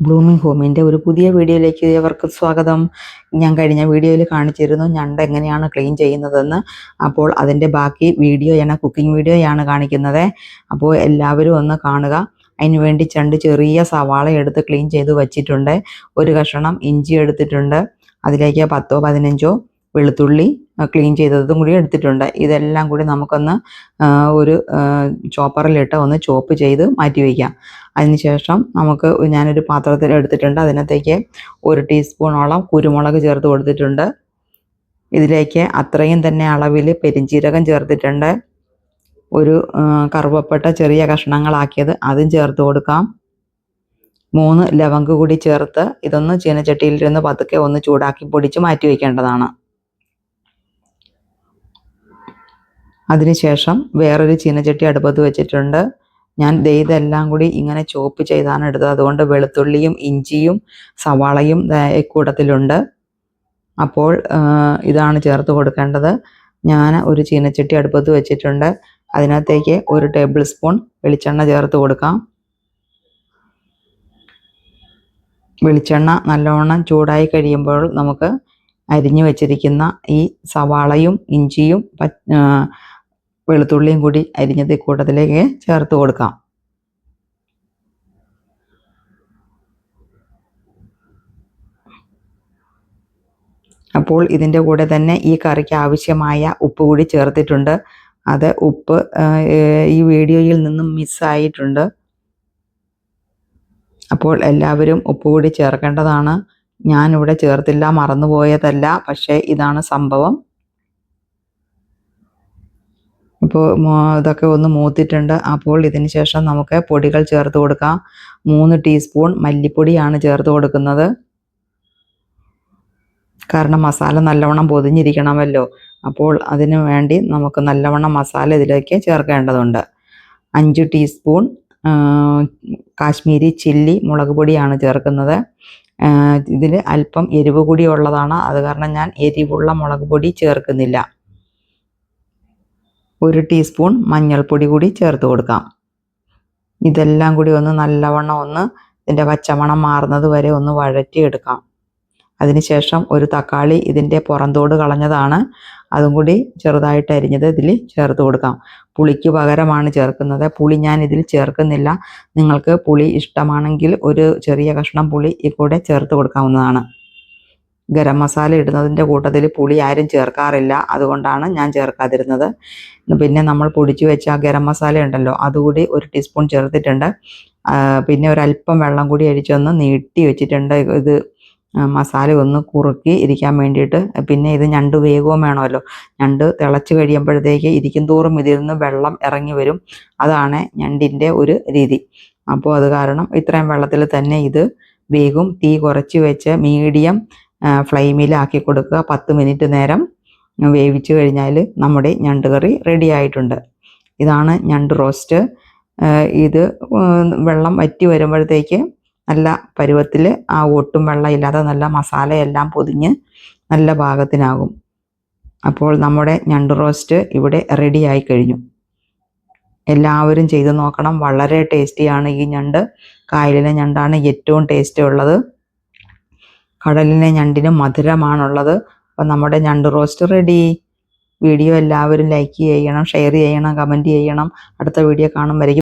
Blooming ഹോമിന്റെ ഒരു പുതിയ വീഡിയോയിലേക്ക് ഏവർക്ക് സ്വാഗതം. ഞാൻ കഴിഞ്ഞ വീഡിയോയിൽ കാണിച്ചിരുന്നു ഞണ്ട് എങ്ങനെയാണ് ക്ലീൻ ചെയ്യുന്നതെന്ന്. അപ്പോൾ അതിന്റെ ബാക്കി വീഡിയോയാണ് കുക്കിംഗ് വീഡിയോയാണ് കാണിക്കുന്നത്. അപ്പോൾ എല്ലാവരും ഒന്ന് കാണുക. അതിന് വേണ്ടി ചണ്ട് ചെറിയ സവാള എടുത്ത് ക്ലീൻ ചെയ്ത് വച്ചിട്ടുണ്ട്. ഒരു കഷണം ഇഞ്ചി എടുത്തിട്ടുണ്ട്. അതിലേക്ക് പത്തോ പതിനഞ്ചോ വെളുത്തുള്ളി ക്ലീൻ ചെയ്തതും കൂടി എടുത്തിട്ടുണ്ട്. ഇതെല്ലാം കൂടി നമുക്കൊന്ന് ഒരു ചോപ്പറിലിട്ട് ഒന്ന് ചോപ്പ് ചെയ്ത് മാറ്റി വയ്ക്കാം അതിനുശേഷം നമുക്ക് ഞാനൊരു പാത്രത്തിൽ എടുത്തിട്ടുണ്ട്. അതിനകത്തേക്ക് ഒരു ടീസ്പൂണോളം കുരുമുളക് ചേർത്ത് കൊടുത്തിട്ടുണ്ട്. ഇതിലേക്ക് അത്രയും തന്നെ അളവിൽ പെരിഞ്ചീരകം ചേർത്തിട്ടുണ്ട്. ഒരു കറുവപ്പട്ട ചെറിയ കഷ്ണങ്ങളാക്കിയത് അതും ചേർത്ത് കൊടുക്കാം. മൂന്ന് ലവങ്ക് കൂടി ചേർത്ത് ഇതൊന്ന് ചീനച്ചട്ടിയിൽ ഇരുന്ന് പതുക്കെ ഒന്ന് ചൂടാക്കി പൊടിച്ച് മാറ്റി വയ്ക്കേണ്ടതാണ് അതിനുശേഷം വേറൊരു ചീനച്ചട്ടി അടുപ്പത്ത് വെച്ചിട്ടുണ്ട്. ഞാൻ ഇതെല്ലാം കൂടി ഇങ്ങനെ ചോപ്പ് ചെയ്താണ് എടുത്തത്. അതുകൊണ്ട് വെളുത്തുള്ളിയും ഇഞ്ചിയും സവാളയും കൂട്ടത്തിലുണ്ട്. അപ്പോൾ ഇതാണ് ചേർത്ത് കൊടുക്കേണ്ടത്. ഞാൻ ഒരു ചീനച്ചട്ടി അടുപ്പത്ത് വെച്ചിട്ടുണ്ട്. അതിനകത്തേക്ക് ഒരു ടേബിൾ സ്പൂൺ വെളിച്ചെണ്ണ ചേർത്ത് കൊടുക്കാം. വെളിച്ചെണ്ണ നല്ലവണ്ണം ചൂടായി കഴിയുമ്പോൾ നമുക്ക് അരിഞ്ഞു വെച്ചിരിക്കുന്ന ഈ സവാളയും ഇഞ്ചിയും വെളുത്തുള്ളിയും കൂടി അരിഞ്ഞത് കൂട്ടത്തിലേക്ക് ചേർത്ത് കൊടുക്കാം. അപ്പോൾ ഇതിന്റെ കൂടെ തന്നെ ഈ കറിക്ക് ആവശ്യമായ ഉപ്പ് കൂടി ചേർത്തിട്ടുണ്ട്. അത് ഉപ്പ് ഈ വീഡിയോയിൽ നിന്നും മിസ്സായിട്ടുണ്ട് അപ്പോൾ എല്ലാവരും ഉപ്പ് കൂടി ചേർക്കേണ്ടതാണ്. ഞാനിവിടെ ചേർത്തില്ല മറന്നുപോയതല്ല പക്ഷേ ഇതാണ് സംഭവം. ഇപ്പോൾ ഇതൊക്കെ ഒന്ന് മൂത്തിട്ടുണ്ട്. അപ്പോൾ ഇതിന് ശേഷം നമുക്ക് പൊടികൾ ചേർത്ത് കൊടുക്കാം. മൂന്ന് ടീസ്പൂൺ മല്ലിപ്പൊടിയാണ് ചേർത്ത് കൊടുക്കുന്നത്. കാരണം മസാല നല്ലവണ്ണം പൊതിഞ്ഞിരിക്കണമല്ലോ. അപ്പോൾ അതിനു വേണ്ടി നമുക്ക് നല്ലവണ്ണം മസാല ഇതിലേക്ക് ചേർക്കേണ്ടതുണ്ട്. അഞ്ച് ടീസ്പൂൺ കാശ്മീരി ചില്ലി മുളക് പൊടിയാണ് ചേർക്കുന്നത്. ഇതിൽ അല്പം എരിവ് കൂടി ഉള്ളതാണ്. അത് കാരണം ഞാൻ എരിവുള്ള മുളക് പൊടി ചേർക്കുന്നില്ല. ഒരു ടീസ്പൂൺ മഞ്ഞൾപ്പൊടി കൂടി ചേർത്ത് കൊടുക്കാം. ഇതെല്ലാം കൂടി ഒന്ന് നല്ലവണ്ണം ഒന്ന് ഇതിന്റെ പച്ചമണം മാറുന്നത് വരെ ഒന്ന് വഴറ്റിയെടുക്കാം. അതിനുശേഷം ഒരു തക്കാളി ഇതിന്റെ പുറന്തോട് കളഞ്ഞതാണ്. അതും കൂടി ചെറുതായിട്ട് അരിഞ്ഞത് ഇതിൽ ചേർത്ത് കൊടുക്കാം. പുളിക്ക് പകരമാണ് ചേർക്കുന്നത്. പുളി ഞാൻ ഇതിൽ ചേർക്കുന്നില്ല. നിങ്ങൾക്ക് പുളി ഇഷ്ടമാണെങ്കിൽ ഒരു ചെറിയ കഷ്ണം പുളി ഈ കൂടെ ചേർത്ത് കൊടുക്കാവുന്നതാണ്. ഗരം മസാല ഇടുന്നതിന്റെ കൂട്ടത്തിൽ പുളി ആരും ചേർക്കാറില്ല. അതുകൊണ്ടാണ് ഞാൻ ചേർക്കാതിരുന്നത്. പിന്നെ നമ്മൾ പൊടിച്ചു വെച്ച ആ ഗരം മസാല ഉണ്ടല്ലോ അതുകൂടി ഒരു ടീസ്പൂൺ ചേർത്തിട്ടുണ്ട്. പിന്നെ ഒരല്പം വെള്ളം കൂടി അഴിച്ചൊന്ന് നീട്ടി വെച്ചിട്ടുണ്ട്. ഇത് മസാല ഒന്ന് കുറുക്കി ഇരിക്കാൻ വേണ്ടിയിട്ട്. പിന്നെ ഇത് ഞണ്ട് വേഗവും വേണമല്ലോ. ഞണ്ട് തിളച്ച് കഴിയുമ്പോഴത്തേക്ക് ഇരിക്കും തോറും ഇതിൽ നിന്ന് വെള്ളം ഇറങ്ങി വരും. അതാണ് ഞണ്ടിന്റെ ഒരു രീതി. അപ്പോൾ അത് കാരണം ഇത്രയും വെള്ളത്തിൽ തന്നെ ഇത് വേഗം തീ കുറച്ച് വെച്ച് മീഡിയം ഫ്ലെയിമിലാക്കി കൊടുക്കുക. പത്ത് മിനിറ്റ് നേരം വേവിച്ച് കഴിഞ്ഞാൽ നമ്മുടെ ഞണ്ട് കറി റെഡി ആയിട്ടുണ്ട്. ഇതാണ് ഞണ്ട് റോസ്റ്റ് ഇത് വെള്ളം വറ്റി വരുമ്പോഴത്തേക്ക് നല്ല പരുവത്തിൽ ആ ഒട്ടും വെള്ളം ഇല്ലാതെ നല്ല മസാലയെല്ലാം പൊതിഞ്ഞ് നല്ല പാകത്തിനാകും. അപ്പോൾ നമ്മുടെ ഞണ്ട് റോസ്റ്റ് ഇവിടെ റെഡിയായി കഴിഞ്ഞു. എല്ലാവരും ചെയ്ത് നോക്കണം. വളരെ ടേസ്റ്റിയാണ് ഈ ഞണ്ട്. കായലിലെ ഞണ്ടാണ് ഏറ്റവും ടേസ്റ്റ് ഉള്ളത്. കടലിലെ ഞണ്ടിന് മധുരമാണുള്ളത്. അപ്പം നമ്മുടെ ഞണ്ട് റോസ്റ്റ് റെഡി വീഡിയോ എല്ലാവരും ലൈക്ക് ചെയ്യണം ഷെയർ ചെയ്യണം കമന്റ് ചെയ്യണം. അടുത്ത വീഡിയോ കാണും വരയ്ക്കും